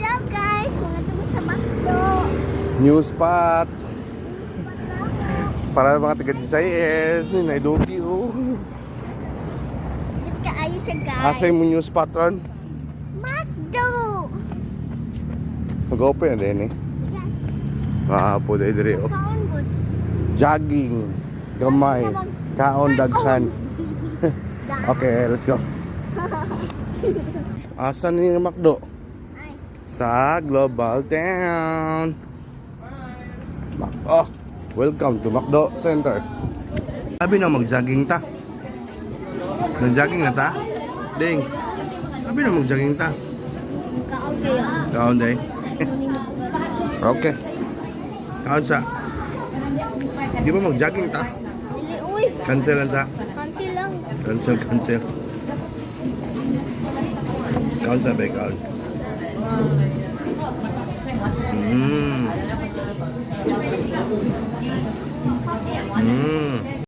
Hello guys! Mga tumo sa Makdo. New spot. Para mga taga GSIS. Yun, naidugi oh. Dito ka ayo siya guys. Asay mo new spot ron. Makdo! Mag-open na din eh. Yes. Ah, po dahil dire oh. Kaon good. Jogging. Gamay. Kaon daghan. Okay, let's go. Asan ni? Ay, Sa Global Town. Oh, welcome to McDo Center. Sabi na mag-jogging ta. Nag-jogging na ta? Ding. Sabi na mag-jogging ta. kaon kayo. Kaon day. okay. Kaon sa. Di ba mag-jogging ta? Cancel lang sa. Kansi lang. Cancel, cancel. Kaon sa bay, kaon. 음. 음.